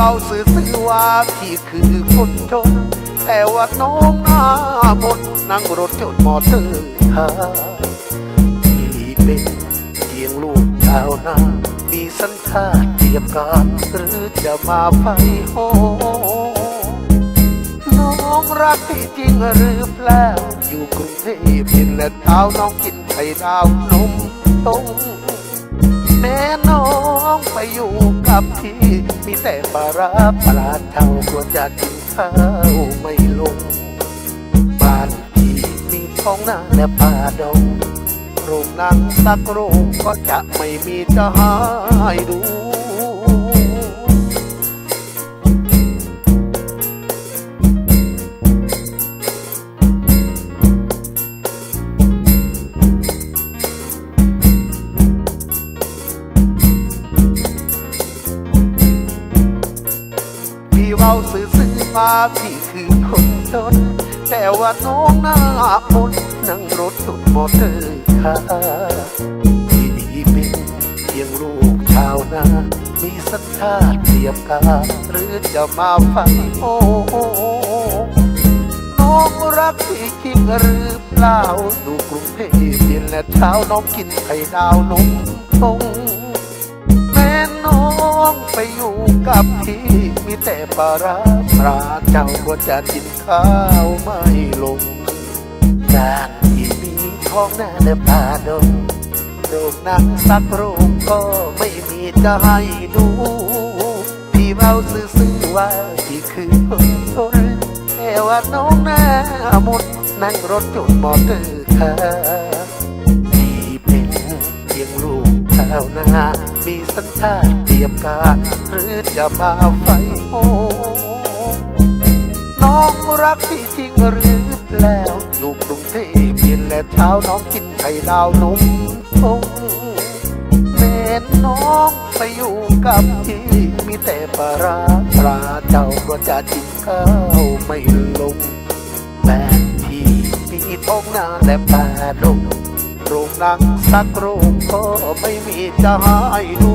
ว้าสื่อสื่อว่าพี่คือคนจน แต่ว่าน้องหน้ามนนั่งรถจนมอเตอร์คาพี่เป็นเพียงลูกชาวนามีสัญชาติเทียบกันหรือจะมาไฟโหน้องรักพี่จริงหรือเปล่าอยู่กรุงเทพกินและเท้าน้องกินไข่ดาวนมตรง แม่น้องไปอยู่กับพี่ มีแต่ปลาร้าปลาเท่าควรจะกินข้าวไม่ลง บ้านพี่มีท้องนาและป่าดงโรงนั่งสักโรงก็จะไม่มีจะหายดูาสื่อสื่อมาพี่คือคนจน แต่ว่าน้องหน้ามนต์นั่งรถสุดมอเตอร์ค่าร์พี่เป็นเพียงลูกชาวนามีสัญชาติเทียมกาหรือจะมาฟังโอ้น้องรักพี่จริงหรือเปล่าดูกรุงเทพเย็นและเช้าน้องกินไข่ดาวนมตรง องไปอยู่กับพี่มีแต่ปาราปลาเจ้าก็จะกินข้าวไม่ลงจานที่มีท้องหน้าและป่าดงโรงนังสักโรงก็ไม่มีจะให้ดู พี่เมาซื่อๆว่าพี่คือคนทนแต่ว่าน้องหน้ามดนั่งรถจนมอเตอร์คา กชาวนามีสัญชาติเทียมกันหรือจะมาไฟโอน้องรักพี่จริงหรือเปล่าอยู่กรุงเทพเย็นและเช้าน้องกินไข่ดาวนมทงแม่น้องไปอยู่กับพี่มีแต่ปลาราปลาเจ้าก็จะกินข้าวไม่ลงแม่พี่มีท้องนาและป่าดง โรงหนังสักโรงก็ไม่มีจะให้ดู